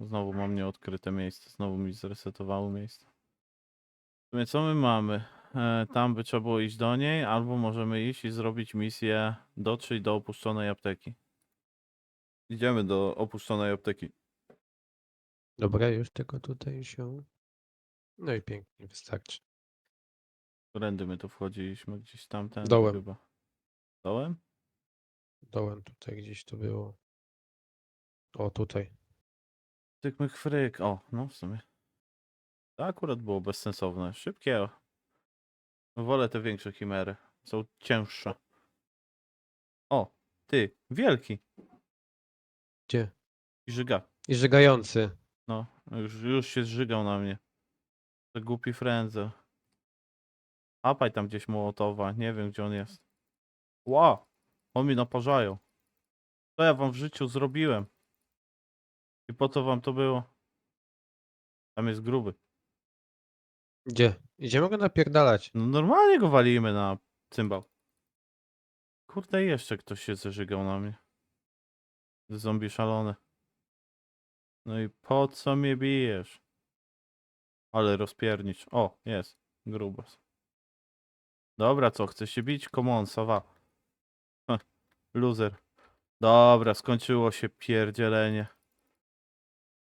Znowu mam nieodkryte miejsce. Znowu mi zresetowało miejsce. W sumie co my mamy? E, tam by trzeba było iść do niej, albo możemy iść i zrobić misję dotrzeć do opuszczonej apteki. Idziemy do opuszczonej apteki. Dobra, już tylko tutaj się. No i pięknie, wystarczy. Którędy my tu wchodziliśmy? Gdzieś tamten Dołem. chyba. Dołem? Dołem tutaj gdzieś to było. O, tutaj. Tyk myk fryk. O, no w sumie. To akurat było bezsensowne. Szybkie. o. Wolę te większe chimery. Są cięższe. O, ty, wielki. Gdzie? I żyga. I żygający. No, już, już się zżygał na mnie. To głupi frędzel. Apaj tam gdzieś Mołotowa. Nie wiem, gdzie on jest. Ła! On mi naparzają. Co ja wam w życiu zrobiłem? I po co wam to było? Tam jest gruby. Gdzie? Idziemy go napierdalać. No normalnie go walimy na cymbał. Kurde, jeszcze ktoś się zeżygał na mnie. Zombie szalone. No i po co mnie bijesz? Ale rozpiernicz. O, jest. Grubas. Dobra, co? Chcesz się bić? Come on, sawa. Loser. Dobra, skończyło się pierdzielenie.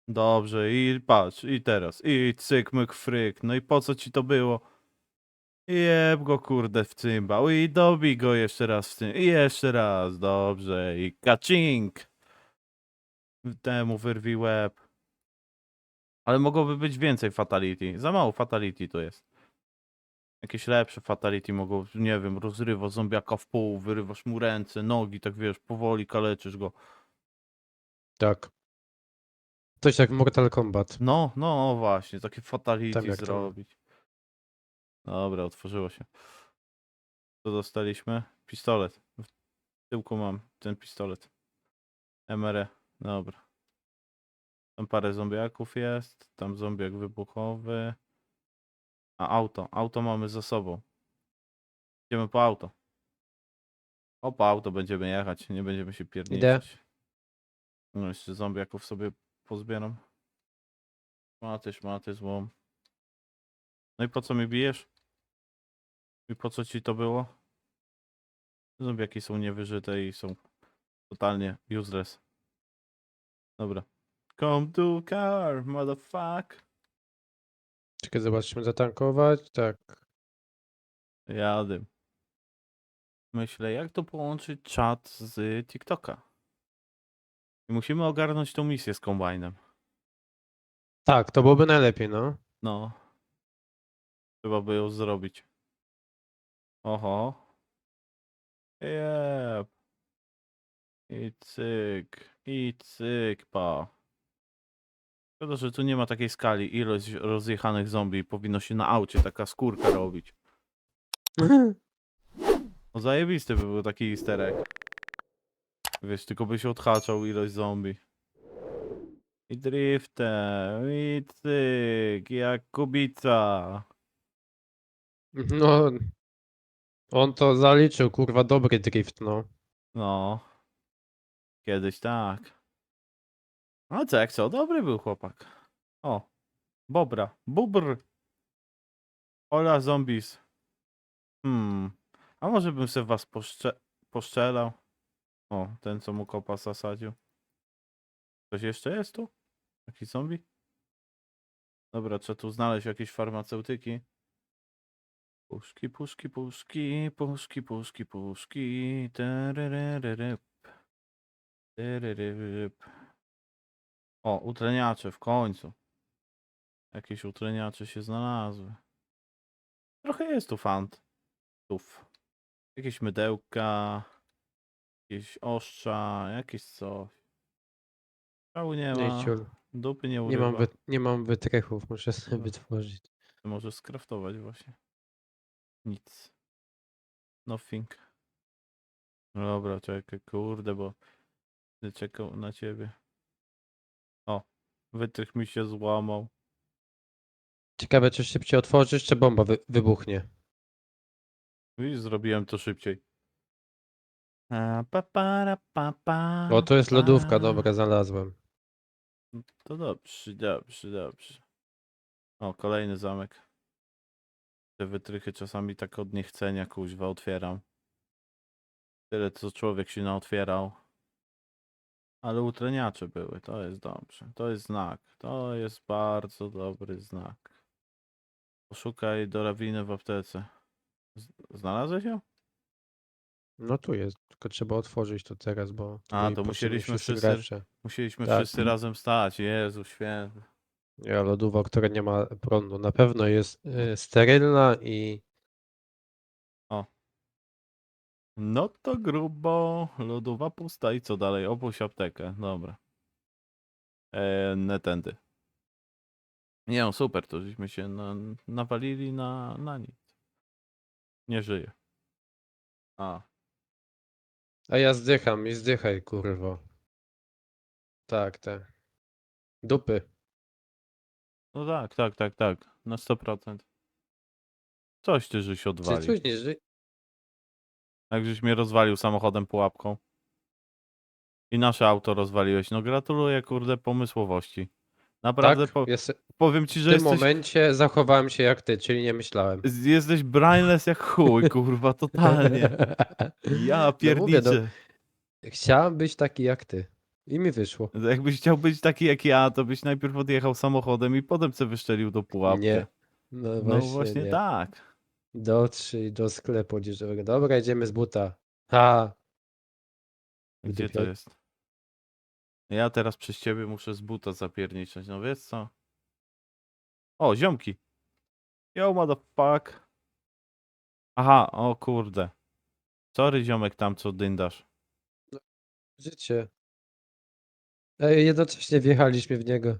Dobrze, i patrz, i teraz. I cyk, myk, fryk. No i po co ci to było? Jeb go kurde w cymbał i dobij go jeszcze raz w tym. I jeszcze raz, dobrze. I kacink. Temu wyrwi łeb. Ale mogłoby być więcej fatality. Za mało fatality to jest. Jakieś lepsze fatality mogą, nie wiem, rozrywa zombiaka w pół, wyrywasz mu ręce, nogi, tak wiesz, powoli kaleczysz go. Tak. Coś jak Mortal Kombat. No, no właśnie, takie fatality jak to- zrobić. Dobra, otworzyło się. Co dostaliśmy? Pistolet. W tyłku mam ten pistolet. MR. Dobra. Tam parę zombiaków jest. Tam zombiak wybuchowy. A auto. Auto mamy za sobą. Idziemy po auto. O, po auto będziemy jechać. Nie będziemy się pierniczyć. No jeszcze zombiaków sobie pozbieram. Szmaty, szmaty, złom. No i po co mi bijesz? I po co ci to było? Zombiaki są niewyżyte i są totalnie useless. Dobra. Come to car, motherfuck. Czekaj, zobaczmy, zatankować. Tak. Jadę. Myślę, jak to połączyć czat z TikToka. Musimy ogarnąć tą misję z kombajnem. Tak, to byłoby najlepiej, no. No. Trzeba by ją zrobić. Oho. Jep. I cyk. I cyk, pa. Szkoda, że tu nie ma takiej skali. Ilość rozjechanych zombie powinno się na aucie taka skórka robić. No zajebisty by był taki easter egg. Wiesz, tylko by się odhaczał ilość zombie. I driftem, i cyk, jak kubica. No. On to zaliczył, kurwa, dobry drift, no. No. Kiedyś tak. A co jak co? Dobry był chłopak. O. Bobra. Bubr. Ola zombies. Hmm. A może bym se was poszcze poszczelał? O, ten co mu kopa zasadził. Ktoś jeszcze jest tu? Jakiś zombie? Dobra, trzeba tu znaleźć jakieś farmaceutyki. Puszki, puszki, puszki, puszki, puszki, puszki. O, utleniacze w końcu. Jakieś utleniacze się znalazły. Trochę jest tu fantów. Jakieś mydełka. Jakieś ostrza, jakieś coś. Szału nie ma. Nie, ciul. Dupy nie Nie urywa. mam, wy, nie mam wytrychów, muszę sobie No. wytworzyć. Ty możesz skraftować właśnie. Nic. Nothing. No dobra, czekaj, kurde, bo będę czekał na ciebie. O, wytrych mi się złamał. Ciekawe, czy szybciej otworzysz, czy bomba wy, wybuchnie. Widzisz, zrobiłem to szybciej. A, pa, para, pa, pa, O, to jest lodówka, pa. dobra, znalazłem. To dobrze, dobrze, dobrze. O, kolejny zamek. Te wytrychy czasami tak od niechcenia kuźwa otwieram. Tyle co człowiek się naotwierał. Ale utreniacze były, to jest dobrze. To jest znak. To jest bardzo dobry znak. Poszukaj dorabiny w aptece. Z- Znalazłeś ją? No tu jest, tylko trzeba otworzyć to teraz, bo... A, to potrzebują musieliśmy wszyscy wszyscy- gracze. Musieliśmy Tak. wszyscy razem stać. Jezu święty. Ja lodówa, która nie ma prądu. Na pewno jest y, sterylna i No to grubo. Lodowa pusta i co dalej? Opuść aptekę. Dobra. Eee, netędy. Nie no, super, to żeśmy się na, nawalili na, na nic. Nie żyje. A, A ja zdycham i zdychaj, kurwo. Tak, te. Dupy. no tak, tak, tak, tak. Na 100%. Coś ty żeś Czy odwalił. coś nie ży... Jak żeś mnie rozwalił samochodem pułapką. I nasze auto rozwaliłeś. No gratuluję, kurde, pomysłowości. Naprawdę Tak, po, jest, powiem ci, w że tym jesteś, momencie zachowałem się jak ty, czyli nie myślałem. jesteś brainless jak chuj, kurwa, totalnie. Ja No mówię, pierniczę. Chciałem być taki jak ty. I mi wyszło. Jakbyś chciał być taki jak ja, to byś najpierw odjechał samochodem i potem se wyszczelił do pułapki. Nie. No No właśnie, właśnie nie. tak. Dotrzyj do sklepu odzieżowego. Dobra, idziemy z buta. Ha! Gdzie to jest? Ja teraz przez ciebie muszę z buta zapierniczać. No wiesz co? O, ziomki. Yo, motherfuck. Aha, o kurde. Sorry, ziomek tam, co dyndasz. Życie. Ej, jednocześnie wjechaliśmy w niego.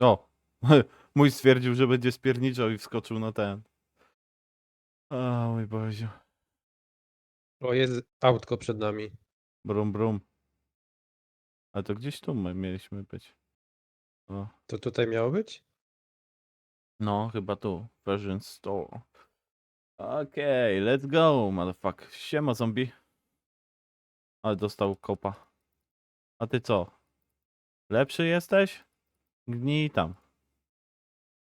O, mój stwierdził, że będzie spierniczał i wskoczył na ten. O mój Boziu. O, jest autko przed nami. Brum, brum. Ale to gdzieś tu my mieliśmy być. O. To tutaj miało być? No, chyba tu. Version Store. Okej, let's go, motherfuck. Siema, zombie. Ale dostał kopa. A ty co? Lepszy jesteś? Gnij tam.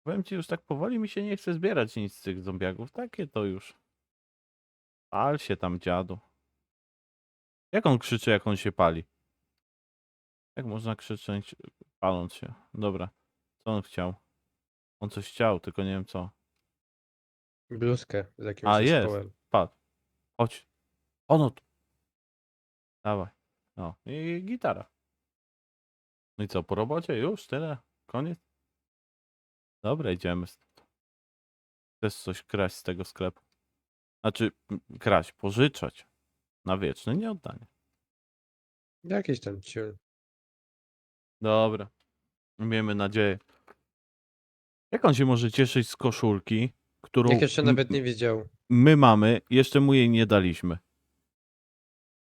Powiem ci, już tak powoli mi się nie chce zbierać nic z tych zombiaków. Takie to już. Pal się tam, dziadu. Jak on krzyczy, jak on się pali? Jak można krzyczeć, paląc się? Dobra. Co on chciał? On coś chciał, tylko nie wiem co. Bluzkę z jakimś A, jest. zespołem. Patrz. Chodź. Ono tu. Dawaj. No. I gitara. No i co, po robocie? Już? Tyle? Koniec? Dobra, idziemy. Chcesz coś kraść z tego sklepu? Znaczy, m, kraść, pożyczać. Na wieczne nieoddanie. Jakiś tam ciul. Dobra. Miejmy nadzieję. Jak on się może cieszyć z koszulki, którą Jak jeszcze m- nawet nie widział. my mamy, jeszcze mu jej nie daliśmy.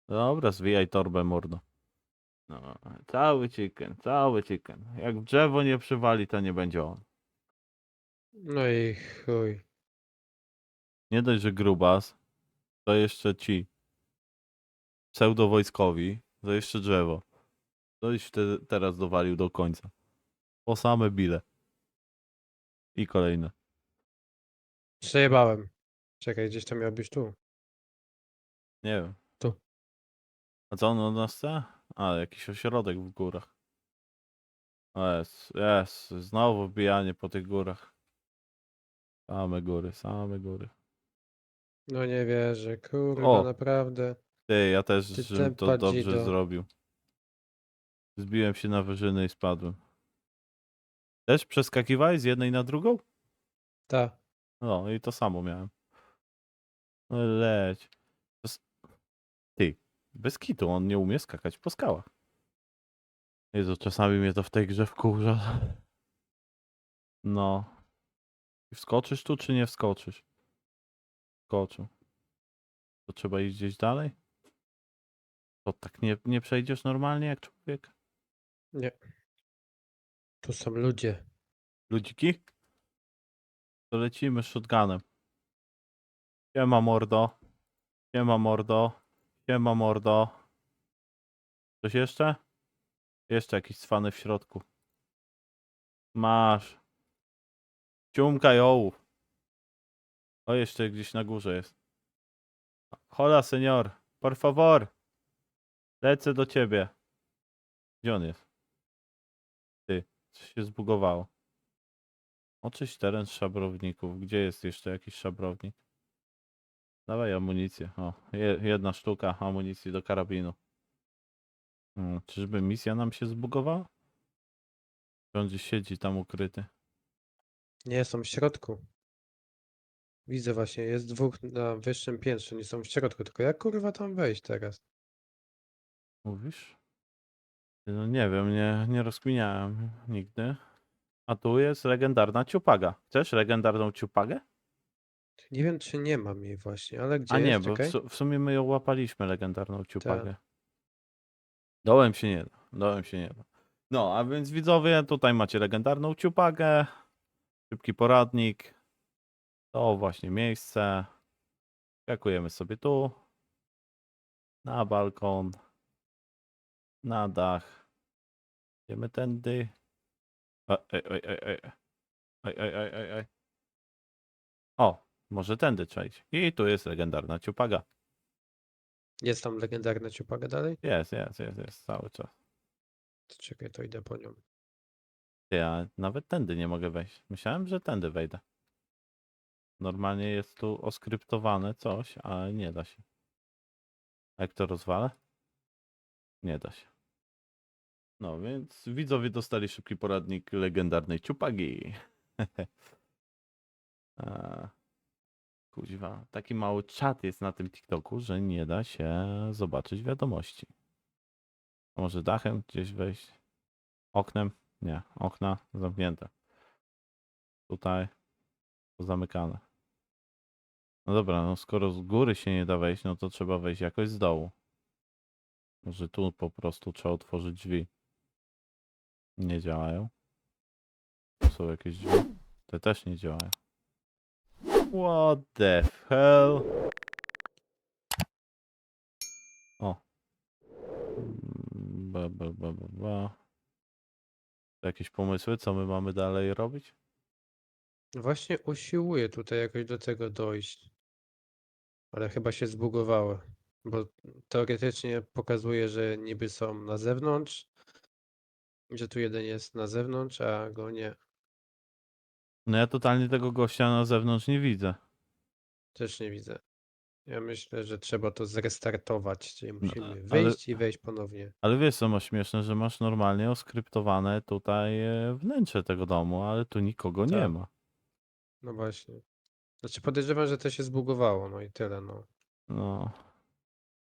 Dobra, zwijaj torbę, mordo. No, cały chicken, cały chicken. Jak drzewo nie przywali, to nie będzie on. No i chuj. Nie dość, że grubas, to jeszcze ci pseudowojskowi, to jeszcze drzewo. To już te, teraz dowalił do końca. Po same bile. I kolejne. Przejebałem. Czekaj, gdzieś to miał być tu. Nie wiem. Tu. A co on od nas chce? A, jakiś ośrodek w górach. Jest, jest. Znowu wbijanie po tych górach. Same góry, same góry. No nie wierzę, kurwa, O. naprawdę. Ty, ja też Ty żebym to tempa dobrze dzido. zrobił. Zbiłem się na wyżyny i spadłem. Też przeskakiwałeś z jednej na drugą? Ta. No i to samo miałem. No leć. Ty, bez kitu, on nie umie skakać po skałach. Jezu, czasami mnie to w tej grze wkurza. No. Wskoczysz tu, czy nie wskoczysz? Wskoczył. To trzeba iść gdzieś dalej? To tak nie, nie przejdziesz normalnie jak człowiek? Nie. Tu są ludzie. Ludziki? To lecimy shotgunem. Siema mordo. Siema mordo. Siema mordo. Coś jeszcze? Jeszcze jakiś cwany w środku. Masz. Ciumka ołów. O, jeszcze gdzieś na górze jest. Hola, senior. Por favor. Lecę do ciebie. Gdzie on jest? Coś się zbugowało. Oczyść teren szabrowników. Gdzie jest jeszcze jakiś szabrownik? Dawaj amunicję. O, je, jedna sztuka amunicji do karabinu. Hmm, czyżby misja nam się zbugowała? Czy on gdzieś siedzi tam ukryty? Nie, są w środku. Widzę właśnie, jest dwóch na wyższym piętrze, nie są w środku, tylko jak kurwa tam wejść teraz? Mówisz? No nie wiem, nie, nie rozkminiałem nigdy. A tu jest legendarna ciupaga. Chcesz legendarną ciupagę? Nie wiem, czy nie mam jej właśnie, ale gdzie A nie, jest? bo w, Czekaj. su- w sumie my ją łapaliśmy, legendarną ciupagę. Dołem się nie da. Dołem się nie da. No, a więc widzowie, tutaj macie legendarną ciupagę. Szybki poradnik. To właśnie miejsce. Skakujemy sobie tu. Na balkon. Na dach. Idziemy tędy. Ej, ej, ej. Ej, ej, ej, ej, ej. O, może tędy trzeba iść. I tu jest legendarna ciupaga. Jest tam legendarna ciupaga dalej? Jest, jest, jest, jest, cały czas. To czekaj, to idę po nią. Ja nawet tędy nie mogę wejść. Myślałem, że tędy wejdę. Normalnie jest tu oskryptowane coś, ale nie da się. A jak to rozwalę? Nie da się. No więc widzowie dostali szybki poradnik legendarnej ciupagi. A, Kuźwa, taki mały czat jest na tym TikToku, że nie da się zobaczyć wiadomości. Może dachem gdzieś wejść? Oknem? Nie, okna zamknięte. Tutaj zamykane. No dobra, no skoro z góry się nie da wejść, no to trzeba wejść jakoś z dołu. Może tu po prostu trzeba otworzyć drzwi. Nie działają. Są jakieś. Te też nie działają. What the hell? O. Mm, Ba, ba, ba, ba, ba. Jakieś pomysły, co my mamy dalej robić? Właśnie usiłuję tutaj jakoś do tego dojść. Ale chyba się zbugowało. Bo teoretycznie pokazuje, że niby są na zewnątrz. Że tu jeden jest na zewnątrz, a go nie. No ja totalnie tego gościa na zewnątrz nie widzę. Też nie widzę. Ja myślę, że trzeba to zrestartować, czyli musimy No, ale- wyjść i wejść ponownie. Ale wiesz co ma śmieszne, że masz normalnie oskryptowane tutaj e, wnętrze tego domu, ale tu nikogo nie Tak. ma. No właśnie. Znaczy podejrzewam, że to się zbugowało, no i tyle, no. No.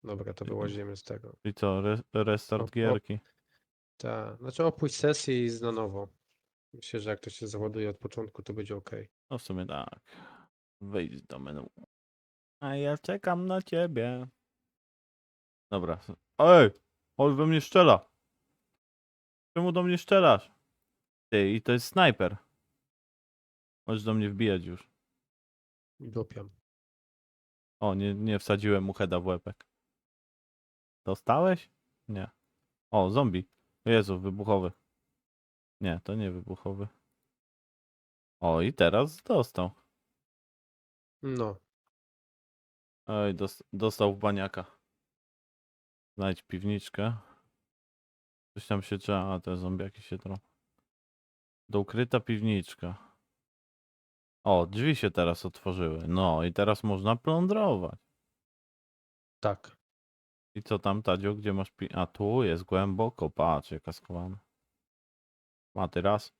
Dobra, to wyłazimy z tego. I co, re restart O, o. gierki. Tak, znaczy opuść sesję i na nowo. Myślę, że jak to się załaduje od początku, to będzie ok. No w sumie tak. Wejdź do menu. A ja czekam na ciebie. Dobra. Ej! On we mnie strzela! Czemu do mnie strzelasz? Ty, i to jest snajper. Możesz do mnie wbijać już. Dupiam. O, nie, nie wsadziłem mu heada w łepek. Dostałeś? Nie. O, zombie. Jezu, wybuchowy. Nie, to nie wybuchowy. O, i teraz dostał. No, Oj, dos dostał w baniaka. Znajdź piwniczkę. Coś tam się trzeba, a te zombiaki się trą. Do ukryta piwniczka. O, drzwi się teraz otworzyły. No i teraz można plądrować. tak. I co tam, Tadziu, gdzie masz pi... A tu jest głęboko, patrz jaka skowana. Ma teraz.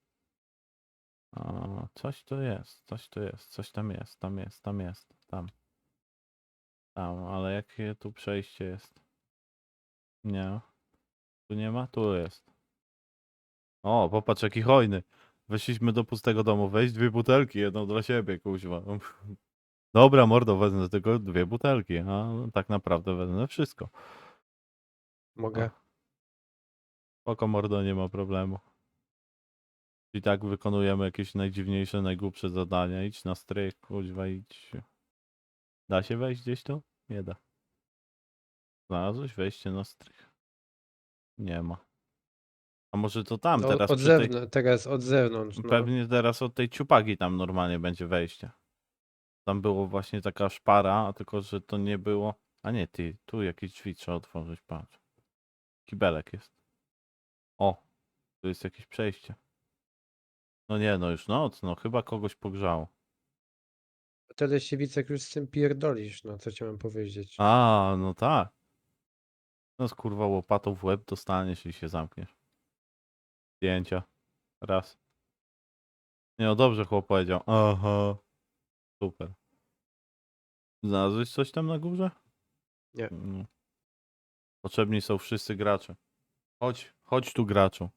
A, coś tu jest, coś tu jest, coś tam jest, tam jest, tam jest, tam. Tam, ale jakie tu przejście jest? Nie. Tu nie ma? Tu jest. O, popatrz jaki hojny. Weszliśmy do pustego domu, weź dwie butelki, jedną dla siebie, kuźwa. Dobra, mordo, wezmę tylko dwie butelki, a tak naprawdę wezmę wszystko. Mogę? Spoko, mordo, nie ma problemu. I tak wykonujemy jakieś najdziwniejsze, najgłupsze zadania. Idź na strych, kuźwa, idź. Da się wejść gdzieś tu? Nie da. Znalazłeś wejście na strych? Nie ma. A może to tam No, teraz od przy tej... zewnątrz, teraz od zewnątrz. No. Pewnie teraz od tej ciupagi tam normalnie będzie wejście. Tam było właśnie taka szpara, a tylko że to nie było. A nie, ty, tu jakieś drzwi trzeba otworzyć, patrz. Kibelek jest. O, tu jest jakieś przejście. No nie, no już noc, no chyba kogoś pogrzało. Tyle się Wicek już z tym pierdolisz, no co ci mam powiedzieć. A, no tak. No z kurwa łopatą w łeb dostaniesz i się zamkniesz. Zdjęcia. Raz. Nie no dobrze chłop powiedział. Aha. Super. Znalazłeś coś tam na górze? Nie. No. Potrzebni są wszyscy gracze. Chodź, chodź tu graczu.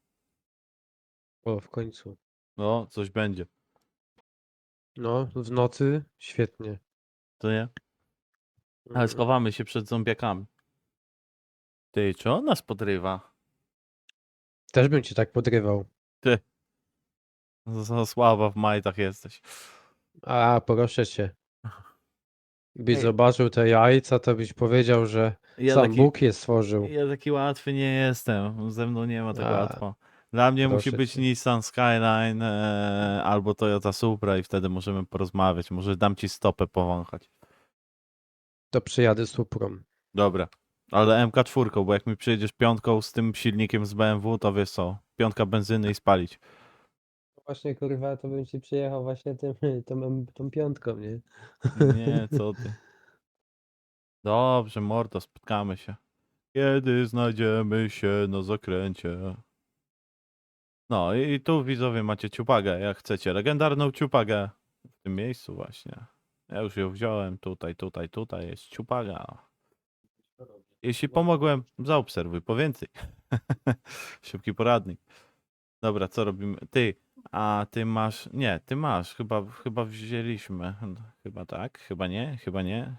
O, w końcu. No, coś będzie. No, w nocy świetnie. To nie? Ale Mm, schowamy się przed zombiakami. Ty, czy on nas podrywa? Też bym cię tak podrywał. Ty. Za słaba w majtach jesteś. A, proszę cię. Byś Ej. zobaczył te jajca, to byś powiedział, że Ja sam taki, Bóg je stworzył. ja taki łatwy nie jestem. Ze mną nie ma tak A, łatwo. Dla mnie musi proszę być cię. Nissan Skyline e, albo Toyota Supra i wtedy możemy porozmawiać. Może dam ci stopę powąchać. To przyjadę Suprą. Dobra. Ale MK4, bo jak mi przyjedziesz piątką z tym silnikiem z BMW, to wiesz co, piątka benzyny i spalić. Właśnie kurwa, to bym ci przyjechał właśnie tym, tą, tą piątką, nie? Nie, co ty. Dobrze, mordo, spotkamy się. Kiedy znajdziemy się na zakręcie. No i i tu widzowie macie ciupagę, jak chcecie. Legendarną ciupagę. W tym miejscu właśnie. Ja już ją wziąłem. Tutaj, tutaj, tutaj jest ciupaga. Jeśli pomogłem, zaobserwuj po więcej. Szybki poradnik. Dobra, co robimy? Ty, a ty masz. Nie, ty masz. Chyba, chyba wzięliśmy. Chyba tak, chyba nie, chyba nie.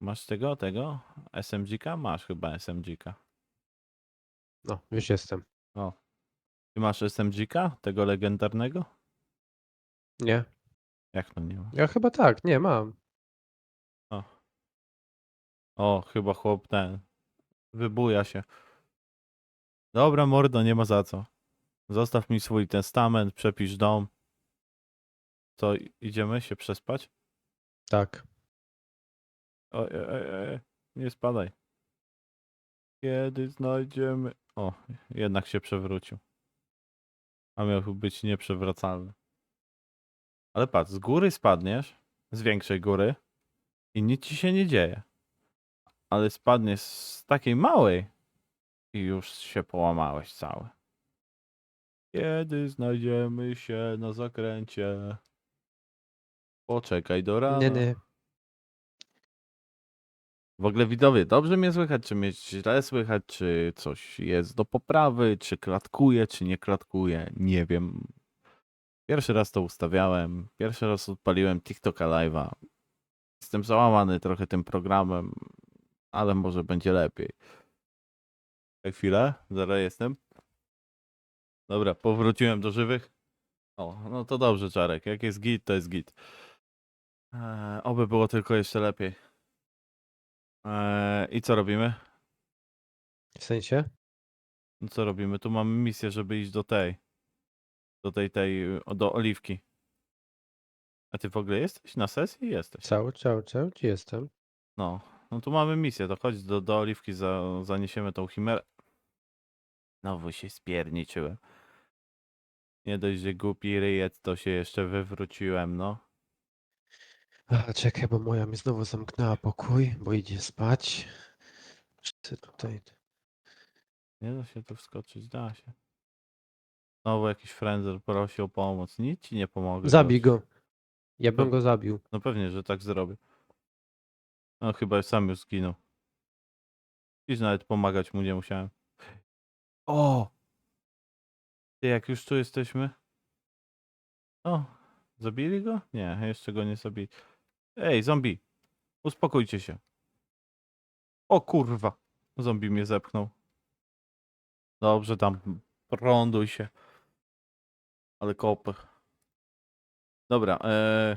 Masz tego, tego? SMG-ka? Masz chyba SMG-ka. No, już jestem. O. Ty masz SMG-ka? Tego legendarnego? Nie? Jak to nie ma? Ja chyba tak, nie mam. O. O, chyba chłop ten. Wybuja się. Dobra, mordo, nie ma za co. Zostaw mi swój testament, przepisz dom. Co, i- idziemy się przespać? Tak. O, e, e, e, nie spadaj. Kiedy znajdziemy... O, jednak się przewrócił. A miał być nieprzewracalny. Ale patrz, z góry spadniesz, z większej góry i nic ci się nie dzieje. Ale spadniesz z takiej małej i już się połamałeś cały. Kiedy znajdziemy się na zakręcie? Poczekaj do rana. Nie, nie. W ogóle widzowie, dobrze mnie słychać, czy mnie źle słychać, czy coś jest do poprawy, czy klatkuje, czy nie klatkuje, nie wiem. Pierwszy raz to ustawiałem, pierwszy raz odpaliłem TikToka Live'a. Jestem załamany trochę tym programem, ale może będzie lepiej. Chwilę, zaraz jestem. Dobra, powróciłem do żywych. O, no to dobrze, Czarek. Jak jest git, to jest git. Eee, oby było tylko jeszcze lepiej. Eee, I co robimy? W sensie? No co robimy? Tu mamy misję, żeby iść do tej. Do tej, tej, o, do Oliwki. A ty w ogóle jesteś na sesji? Jesteś. Cały, cały, cały, gdzie jestem? No, no tu mamy misję, to chodź do, do Oliwki, za, zaniesiemy tą chimerę. Znowu się spierniczyłem. Nie dość, że głupi ryjec, to się jeszcze wywróciłem, no. A, czekaj, bo moja mi znowu zamknęła pokój, bo idzie spać. Ty tutaj. Nie da się tu wskoczyć, da się. Znowu jakiś frenzer prosi o pomoc. Nic ci nie pomogę. Zabij go. Ja bym Pe- go zabił. No pewnie, że tak zrobię. No chyba sam już zginął. Dziś nawet pomagać mu nie musiałem. O! Ty, jak już tu jesteśmy? O, zabili go? Nie, jeszcze go nie zabili. Ej, zombie! Uspokójcie się. O kurwa! Zombie mnie zepchnął. Dobrze, tam prąduj się. Ale kopy. Dobra, eee,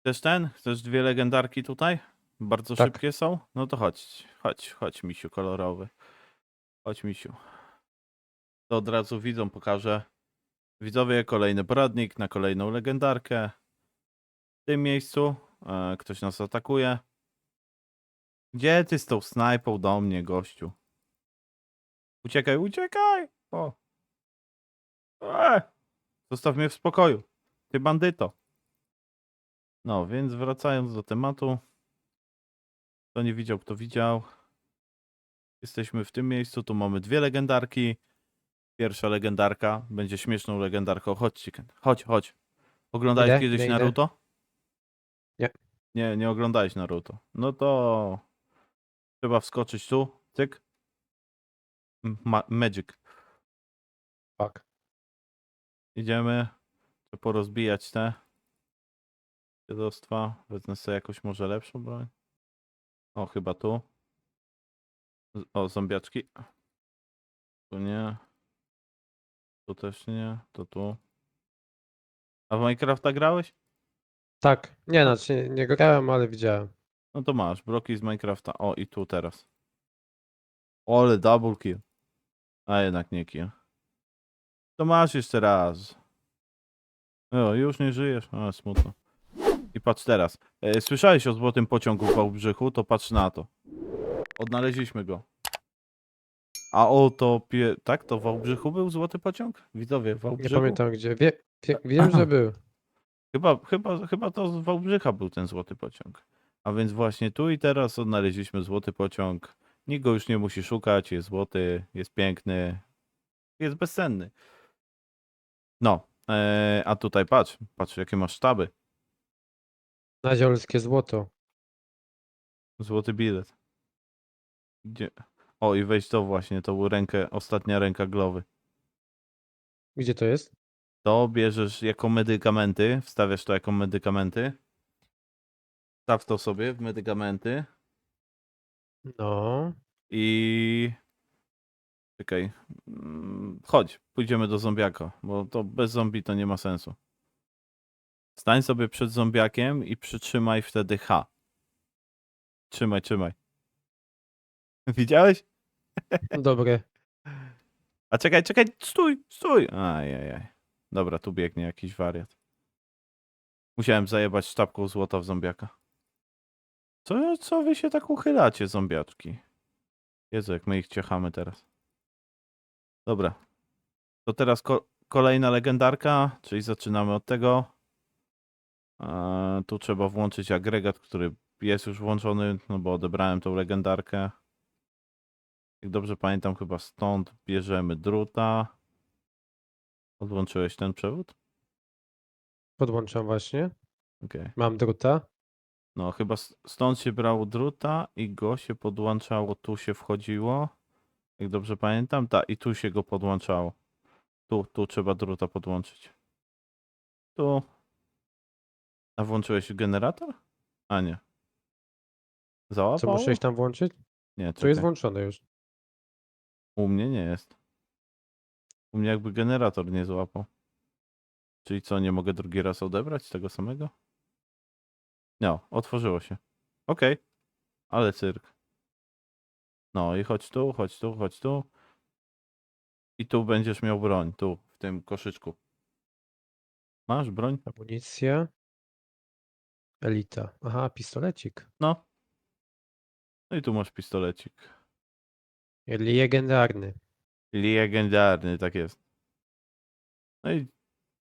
chcesz ten? Chcesz dwie legendarki tutaj? Bardzo Tak. szybkie są? No to chodź, chodź, chodź misiu kolorowy. Chodź misiu. To od razu widzom pokażę. Widzowie, kolejny poradnik na kolejną legendarkę. W tym miejscu e, ktoś nas atakuje. Gdzie ty z tą snajpą do mnie, gościu? Uciekaj, uciekaj! O. E! Zostaw mnie w spokoju. Ty bandyto. No, więc wracając do tematu. Kto nie widział, kto widział. Jesteśmy w tym miejscu, tu mamy dwie legendarki. Pierwsza legendarka będzie śmieszną legendarką. Chodź, Chicken. Chodź, chodź. Oglądałeś Idę, kiedyś idę, idę. Naruto? Nie. Nie, nie oglądałeś Naruto. No to trzeba wskoczyć tu. Cyk. Ma magic. Fuck. Idziemy. Trzeba porozbijać te dziadostwa. Wezmę sobie jakąś może lepszą broń. O, chyba tu. Z- O, zombiaczki. Tu nie. Tu też nie. To tu. A w Minecrafta grałeś? Tak. Nie, znaczy nie, nie grałem, ale widziałem. No to masz. Bloki z Minecrafta. O, i tu teraz. Ole, double kill. A jednak nie kill. To masz jeszcze raz. O, już nie żyjesz. A, smutno. I patrz teraz. E, słyszałeś o złotym pociągu w Wałbrzychu? To patrz na to. Odnaleźliśmy go. A o to pie... Tak? To w Wałbrzychu był złoty pociąg? Widzowie, w Nie Wałbrzychu? pamiętam gdzie. Wie, wie, wiem, że był. Chyba, chyba, chyba to z Wałbrzycha był ten złoty pociąg. A więc właśnie tu i teraz odnaleźliśmy złoty pociąg. Nikt go już nie musi szukać, jest złoty, jest piękny, jest bezcenny. No, e, a tutaj patrz, patrz jakie masz sztaby. Naziolskie złoto. Złoty bilet. Gdzie? O i weź to właśnie, tą rękę, ostatnia ręka głowy. Gdzie to jest? To bierzesz jako medykamenty, wstawiasz to jako medykamenty. Staw to sobie w medykamenty. No. I. Czekaj. Mm, Chodź, pójdziemy do zombiaka, bo to bez zombie to nie ma sensu. Stań sobie przed zombiakiem i przytrzymaj wtedy H. Trzymaj, trzymaj. Widziałeś? Dobre. A czekaj, czekaj, stój, stój. Ajajaj. Dobra, tu biegnie jakiś wariat. Musiałem zajebać sztabką złota w zombiaka. Co, co wy się tak uchylacie, zombiaczki? Jezu, jak my ich ciechamy teraz. Dobra. To teraz ko- kolejna legendarka, czyli zaczynamy od tego. Eee, tu trzeba włączyć agregat, który jest już włączony, no bo odebrałem tą legendarkę. Jak dobrze pamiętam, chyba stąd bierzemy druta. Odłączyłeś ten przewód? Podłączam właśnie. Okej. Mam druta. No, chyba s- stąd się brało druta i go się podłączało, tu się wchodziło. Jak dobrze pamiętam, tak, i tu się go podłączało. Tu, tu trzeba druta podłączyć. Tu. A włączyłeś generator? A nie. Co Załapało? muszę iść tam włączyć? Nie, To jest czekaj. włączone już. U mnie nie jest. U mnie jakby generator nie złapał. Czyli co, nie mogę drugi raz odebrać tego samego? No, otworzyło się. Okej. Ale cyrk. No i chodź tu, chodź tu, chodź tu. I tu będziesz miał broń, tu, w tym koszyczku. Masz broń? Amunicja. Elita. Aha, pistolecik. No. No i tu masz pistolecik. Legendarny. Legendarny, tak jest. No i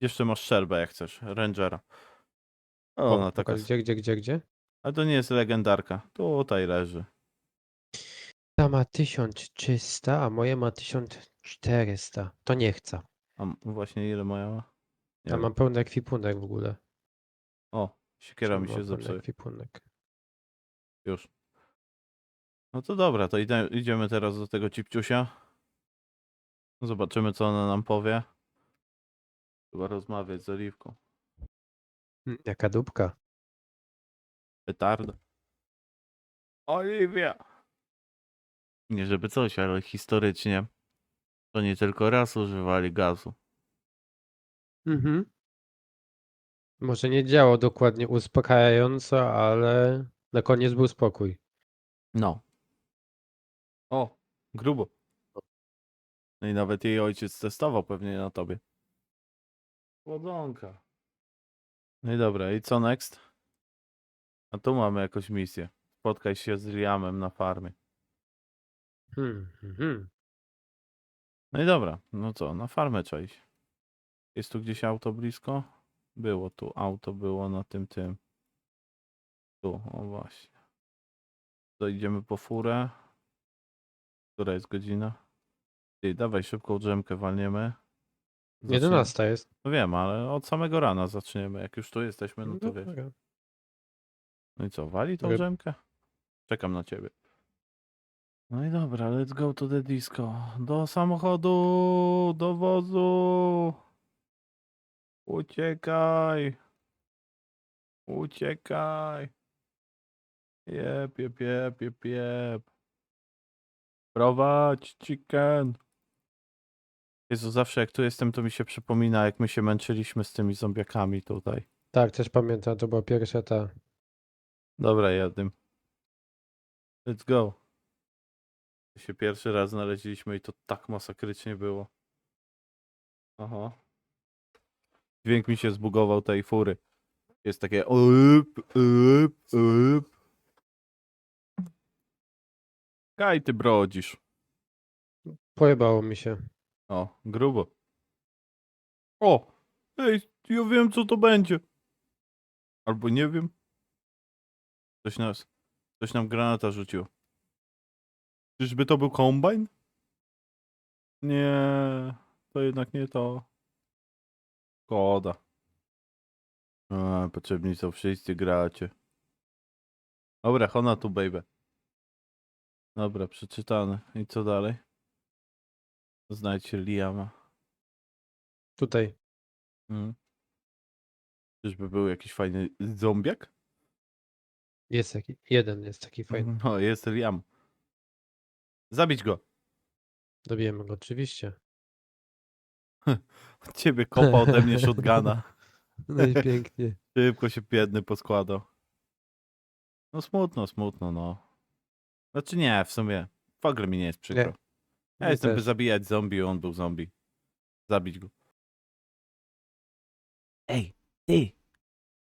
jeszcze masz szczerbę, jak chcesz. Rangera. O, ona taka. pokaż, gdzie, gdzie, gdzie, gdzie? Ale to nie jest legendarka. Tutaj leży. Ta ma 1300, a moje ma 1400. To nie chcę. A m- właśnie ile moja ma? Nie Ja wiem. mam pełny ekwipunek w ogóle. O, siekiera mi Trzeba się pełny zepsuje. ekwipunek. Już. No to dobra, to idę, idziemy teraz do tego cipciusia. Zobaczymy, co ona nam powie. Chyba rozmawiać z Oliwką. Mm, Jaka dupka. Petarda. Oliwia! Nie żeby coś, ale historycznie to nie tylko raz używali gazu. Mhm. Może nie działał dokładnie uspokajająco, ale na koniec był spokój. No. O, grubo. No i nawet jej ojciec testował pewnie na tobie. Łodonka. No i dobra, i co next? A tu mamy jakąś misję. Spotkaj się z Liamem na farmie. Hmm, hmm, hmm. No i dobra, no co, na farmę trzeba iść. Jest tu gdzieś auto blisko? Było tu, auto było na tym, tym. Tu, o właśnie. To idziemy po furę. Która jest godzina? Ty, dawaj szybką drzemkę walniemy. Zaczniemy- 11 jest. No wiem, ale od samego rana zaczniemy. Jak już tu jesteśmy, no to wiesz. dobra. No i co, wali tą drzemkę? Czekam na ciebie. No i dobra, let's go to the disco. Do samochodu, do wozu. Uciekaj. Uciekaj. Jep, jep, jep, jep, jep. Prowadź, chicken. Jezu, zawsze jak tu jestem, to mi się przypomina, jak my się męczyliśmy z tymi zombiakami tutaj. Tak, też pamiętam, to była pierwsza ta. Dobra, jednym. Let's go. Się pierwszy raz znaleźliśmy i to tak masakrycznie było. Aha. Dźwięk mi się zbugował tej fury. Jest takie up, up, up. Kaj ty brodzisz. Pojebało mi się. O, grubo. O! Ej, ja wiem co to będzie. Albo nie wiem. Coś nas, coś nam granata rzuciło. Czyżby to był kombajn? Nie, to jednak nie to. Szkoda. A, potrzebni są wszyscy gracie. Dobra, hona tu, baby. Dobra, przeczytane. I co dalej? Znajdźcie Liama. Tutaj. Mm. Czyżby był jakiś fajny zombiak? Jest taki, jeden jest taki fajny. No, jest Liam. Zabić go. Dobijemy go oczywiście. Od ciebie kopa ode mnie shotguna. No i pięknie. Szybko się biedny poskładał. No smutno, smutno, no. Znaczy nie, w sumie. W ogóle mi nie jest przykro. Nie, Ja Mi jestem, by też. zabijać zombie, on był zombie. Zabić go. Ej, ty!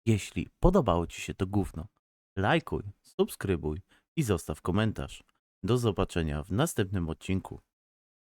Jeśli podobało Ci się to gówno, lajkuj, subskrybuj i zostaw komentarz. Do zobaczenia w następnym odcinku.